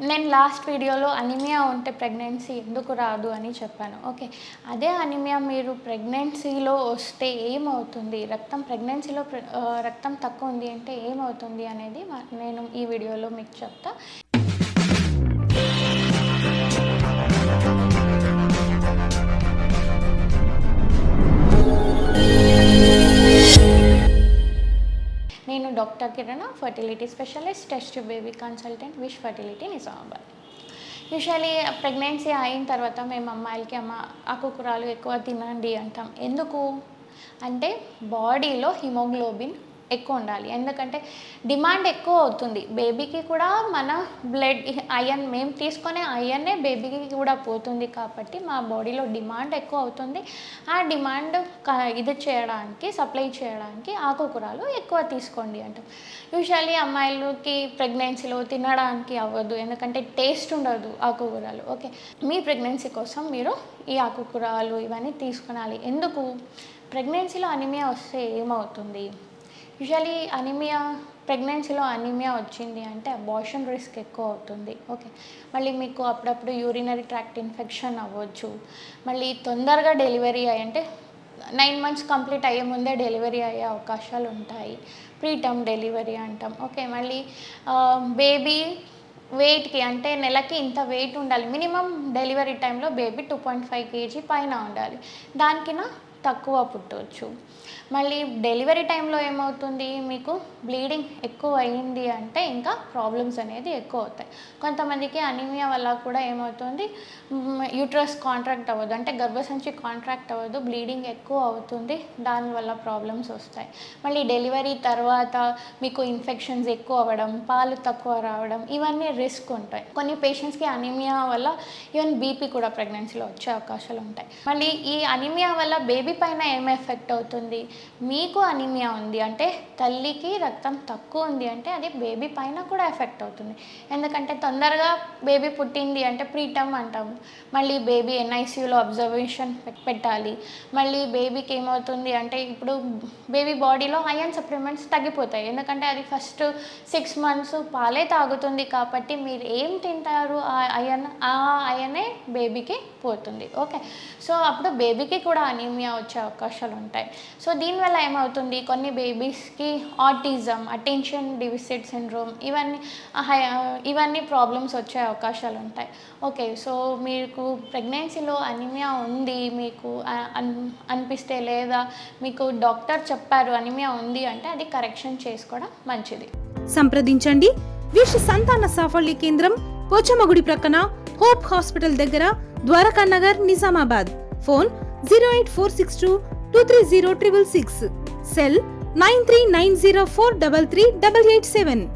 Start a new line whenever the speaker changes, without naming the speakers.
నేను లాస్ట్ వీడియోలో అనిమియా ఉంటే ప్రెగ్నెన్సీ ఎందుకు రాదు అని చెప్పాను. ఓకే అదే అనిమియా మీరు ప్రెగ్నెన్సీలో వస్తే ఏమవుతుంది? రక్తం ప్రెగ్నెన్సీలో ప్ర- రక్తం తక్కువ ఉంది అంటే ఏమవుతుంది అనేది నేను ఈ వీడియోలో మీకు చెప్తా. Doctor Kiran fertility specialist test baby consultant Wish fertility Nizamabad usually pregnancy అయిన తర్వాత మేము అమ్మాయిలకి అమ్మ ఆకుకూరలు ఎక్కువ తినండి అంటాం. ఎందుకు? అంటే బాడీలో హిమోగ్లోబిన్ ఎక్కువ ఉండాలి. ఎందుకంటే డిమాండ్ ఎక్కువ అవుతుంది. బేబీకి కూడా మన బ్లడ్ అయన్ మేము తీసుకునే అయన్నే బేబీకి కూడా పోతుంది కాబట్టి మా బాడీలో డిమాండ్ ఎక్కువ అవుతుంది. ఆ డిమాండ్ ఇది చేయడానికి సప్లై చేయడానికి ఆకుకూరలు ఎక్కువ తీసుకోండి అంటాం. యూజువల్లీ అమ్మాయిలకి ప్రెగ్నెన్సీలో తినడానికి అవ్వదు. ఎందుకంటే టేస్ట్ ఉండదు ఆకుకూరలు. ఓకే. మీ ప్రెగ్నెన్సీ కోసం మీరు ఈ ఆకుకూరలు ఇవన్నీ తీసుకునాలి. ఎందుకు? ప్రెగ్నెన్సీలో అనిమియా వస్తే ఏమవుతుంది? యూజువలీ అనిమియా ప్రెగ్నెన్సీలో అనిమియా వచ్చింది అంటే అబార్షన్ రిస్క్ ఎక్కువ అవుతుంది. ఓకే మళ్ళీ మీకు అప్పుడప్పుడు యూరినరీ ట్రాక్ట్ ఇన్ఫెక్షన్ అవ్వచ్చు. మళ్ళీ తొందరగా డెలివరీ అయ్యి అంటే నైన్ మంత్స్ కంప్లీట్ అయ్యే ముందే డెలివరీ అయ్యే అవకాశాలు ఉంటాయి. ప్రీటర్మ్ డెలివరీ అంటాం. ఓకే మళ్ళీ బేబీ వెయిట్కి అంటే నెలకి ఇంత వెయిట్ ఉండాలి. మినిమం డెలివరీ టైంలో baby two point five KG పైన ఉండాలి. దానికిన తక్కువ పుట్టవచ్చు మళ్ళీ డెలివరీ టైంలో ఏమవుతుంది? మీకు బ్లీడింగ్ ఎక్కువ అయ్యింది అంటే ఇంకా ప్రాబ్లమ్స్ అనేది ఎక్కువ అవుతాయి కొంతమందికి అనిమియా వల్ల కూడా ఏమవుతుంది? యూట్రస్ కాంట్రాక్ట్ అవ్వదు. అంటే గర్భసంచి కాంట్రాక్ట్ అవ్వదు. బ్లీడింగ్ ఎక్కువ అవుతుంది. దానివల్ల ప్రాబ్లమ్స్ వస్తాయి. మళ్ళీ డెలివరీ తర్వాత మీకు ఇన్ఫెక్షన్స్ ఎక్కువ అవ్వడం పాలు తక్కువ రావడం ఇవన్నీ రిస్క్ ఉంటాయి. కొన్ని పేషెంట్స్కి అనీమియా వల్ల ఈవెన్ బీపీ కూడా ప్రెగ్నెన్సీలో వచ్చే అవకాశాలు ఉంటాయి. మళ్ళీ ఈ అనిమియా వల్ల బేబీ బేబీ పైన ఏం ఎఫెక్ట్ అవుతుంది? మీకు అనిమియా ఉంది. అంటే తల్లికి రక్తం తక్కువ ఉంది అంటే అది బేబీ పైన కూడా ఎఫెక్ట్ అవుతుంది. ఎందుకంటే తొందరగా బేబీ పుట్టింది అంటే ప్రీటమ్ అంటాము. మళ్ళీ బేబీ ఎన్ఐసియూలో అబ్జర్వేషన్ పెట్టాలి. మళ్ళీ బేబీకి ఏమవుతుంది అంటే ఇప్పుడు బేబీ బాడీలో ఐరన్ సప్లిమెంట్స్ తగ్గిపోతాయి. ఎందుకంటే అది ఫస్ట్ సిక్స్ మంత్స్ పాలే తాగుతుంది కాబట్టి మీరు ఏం తింటారు? ఆ అయన్ ఆ అయనే బేబీకి పోతుంది. ఓకే. సో అప్పుడు బేబీకి కూడా అనీమియా వచ్చే అవకాశాలు ఉంటాయి సో దీనివల్ల ఏమవుతుంది? కొన్ని బేబీస్కి ఆటిజం అటెన్షన్ డివిసిట్ సిండ్రోమ్ ఇవన్నీ హై ఇవన్నీ ప్రాబ్లమ్స్ వచ్చే అవకాశాలు ఉంటాయి ఓకే సో మీకు ప్రెగ్నెన్సీలో అనిమియా ఉంది మీకు అనిపిస్తే లేదా మీకు డాక్టర్ చెప్పారు అనిమియా ఉంది అంటే అది కరెక్షన్ చేసుకోవడం మంచిది.
సంప్రదించండి. విష్ సంతాన సాఫల్య కేంద్రం పోచమగుడి ప్రక్కన హోప్ హాస్పిటల్ దగ్గర ద్వారకా నగర్ నిజామాబాద్. Phone 08462 230 Cell 93904 33887.